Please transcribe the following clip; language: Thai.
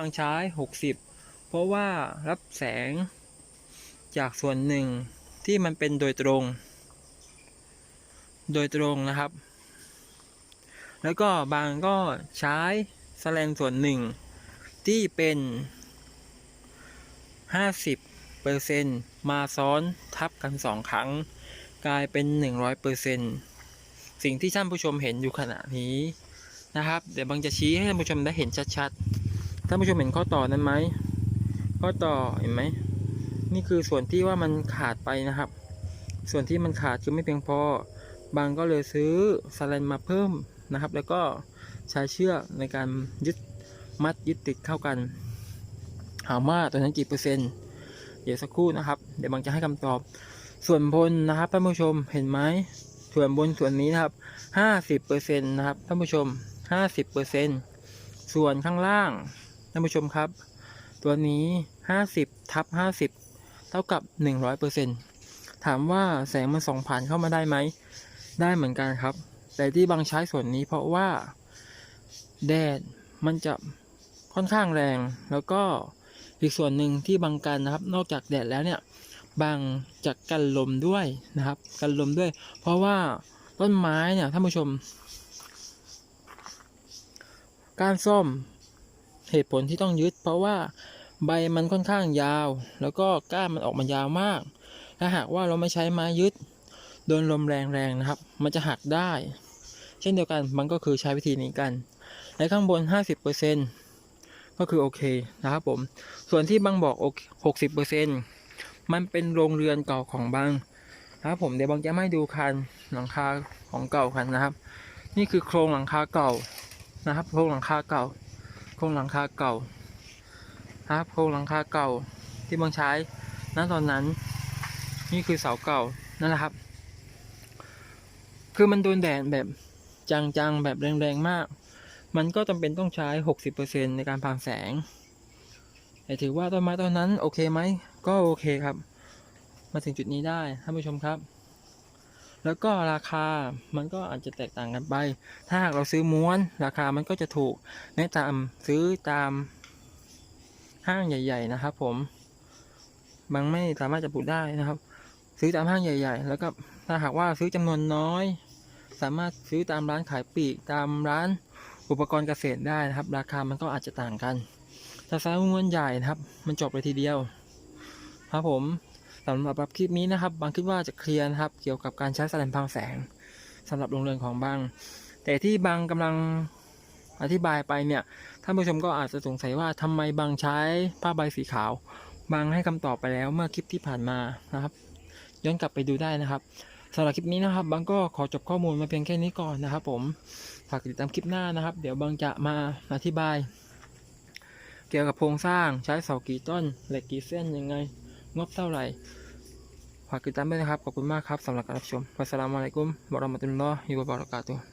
บางใช้60 เพราะว่ารับแสงจากส่วนหนึ่งที่มันเป็นโดยตรง โดยตรงนะครับ แล้วก็บางก็ใช้แสลนส่วนหนึ่งที่เป็น 50เปอร์เซ็นมาซ้อนทับกันสองครั้ง กลายเป็น 100เปอร์เซ็นสิ่งที่ท่านผู้ชมเห็นอยู่ขณะนี้นะครับ เดี๋ยวบางจะชี้ให้ท่านผู้ชมได้เห็นชัดๆ ท่านผู้ชมเห็นข้อต่อนั้นไหมข้อต่อเห็นไหมนี่คือส่วนที่ว่ามันขาดไปนะครับ ส่วนที่มันขาดคือไม่เพียงพอบางก็เลยซื้อสแลนมาเพิ่มนะครับ แล้วก็ใช้เชือกในการยึดมัดยึดติดเข้ากันถามว่าตัวนั้นกี่เปอร์เซ็นต์เดี๋ยวสักครู่นะครับ เดี๋ยวบางจะให้คำตอบ ส่วนบนนะครับท่านผู้ชมเห็นไหมส่วนบนส่วนนี้นะครับห้าสิบเปอร์เซ็นต์นะครับท่านผู้ชมห้าสิบเปอร์เซ็นต์ส่วนข้างล่าง ท่านผู้ชมครับ ตัวนี้ห้าสิบทับห้าสิบเท่ากับหนึ่งร้อยเปอร์เซ็นต์ถามว่าแสงมันส่องผ่านเข้ามาได้ไหม ได้เหมือนกันครับ แต่ที่บางใช้ส่วนนี้เพราะว่า แดดมันจะค่อนข้างแรง แล้วก็อีกส่วนหนึ่งที่บังกันนะครับ นอกจากแดดแล้วเนี่ยบางจะกันลมด้วยนะครับ กันลมด้วย เพราะว่าต้นไม้เนี่ยท่านผู้ชม การซ่อม เหตุผลที่ต้องยึด เพราะว่าใบมันค่อนข้างยาว แล้วก็ก้านมันออกมายาวมาก ถ้าหากว่าเราไม่ใช้ไม้ยึดโดนลมแรงๆนะครับ มันจะหักได้ เช่นเดียวกันมันก็คือใช้วิธีนี้กันในข้างบน 50%ก็คือโอเคนะครับผม ส่วนที่บางบอกโอเค60%มันเป็นโรงเรือนเก่าของบางนะครับผมเดี๋ยวบางจะไม่ดูคันหลังคาของเก่าคันนะครับ นี่คือโครงหลังคาเก่านะครับ โครงหลังคาเก่า โครงหลังคาเก่านะครับโครงหลังคาเก่าที่บางใช้ณตอนนั้น นี่คือเสาเก่านั่นแหละครับ คือมันโดนแดดแบบจังๆแบบแรงๆมาก มันก็จำเป็นต้องใช้ 60%ในการผ่านแสง แต่ถือว่าต้นไม้ต้นนั้นโอเคไหม ก็โอเคครับ มาถึงจุดนี้ได้ท่านผู้ชมครับ แล้วก็ราคามันก็อาจจะแตกต่างกันไป ถ้าหากเราซื้อม้วน ราคามันก็จะถูกแนะตามซื้อตามห้างใหญ่ ๆ นะครับ ผมบางไม่สามารถจะปลูกได้นะครับ ซื้อตามห้างใหญ่ ๆ แล้วก็ถ้าหากว่าซื้อจำนวนน้อย สามารถซื้อตามร้านขายปลีกตามร้านอุปกรณ์เกษตรได้นะครับ ราคามันก็อาจจะต่างกัน ถ้าซื้อมวนใหญ่นะครับ มันจบเลยทีเดียว ครับผม สำหรับคลิปนี้นะครับบางคิดว่าจะเคลียร์นะครับ เกี่ยวกับการใช้แสลนพังแสงสำหรับโรงเรือนของบาง แต่ที่บางกำลังอธิบายไปเนี่ยท่านผู้ชมก็อาจจะสงสัยว่าทำไมบางใช้ผ้าใบสีขาว บางให้คำตอบไปแล้วเมื่อคลิปที่ผ่านมานะครับ ย้อนกลับไปดูได้นะครับสำหรับคลิปนี้นะครับบางก็ขอจบข้อมูลมาเพียงแค่นี้ก่อนนะครับ ผมฝากติดตามคลิปหน้านะครับ เดี๋ยวบางจะมาอธิบาย เกี่ยวกับโครงสร้างใช้เสากี่ต้นเหล็กกี่เส้นยังไง งบเท่าไหร่ฝากติดตามด้วยนะครับ ขอบคุณมากครับสำหรับการรับชมวัสสลามุอะลัยกุมวะเรามะตุลลอฮิวะบะเรากาตุฮ์